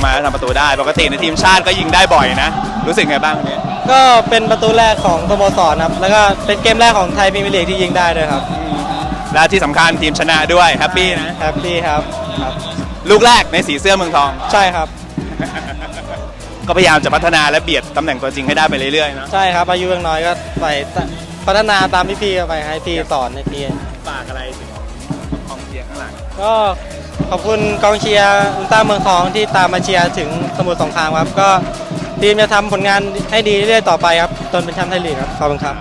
ลงมาทำประตูได้ ปกติในทีมชาติก็ยิงได้บ่อยนะ รู้สึกไงบ้างวันนี้ก็เป็นประตูแรกของสโมสรครับ แล้วก็เป็นเกมแรกของไทยพรีเมียร์ลีกที่ยิงได้ด้วยครับและที่สำคัญทีมชนะด้วยแฮปปี้นะแฮปปี้ครับครับ ลูกแรกในสีเสื้อเมืองทอง ใช่ครับ ก็พยายามจะพัฒนาและเบียดตำแหน่งตัวจริงให้ได้ไปเรื่อยๆเนาะใช่ครับอายุยังน้อยก็ไปพัฒนาตามที่พี่ไปให้พี่สอนให้พี่ฝากอะไรถึง กองเชียร์ข้างหลังก็ขอบคุณกองเชียร์อุลตร้าเมืองทองที่ตามมาเชียร์ถึงสมุทรสงครามครับ ก็ทีมจะทำผลงานให้ดีเรื่อยๆต่อไปครับจนเป็นแชมป์ไทยลีกครับขอบคุณครับ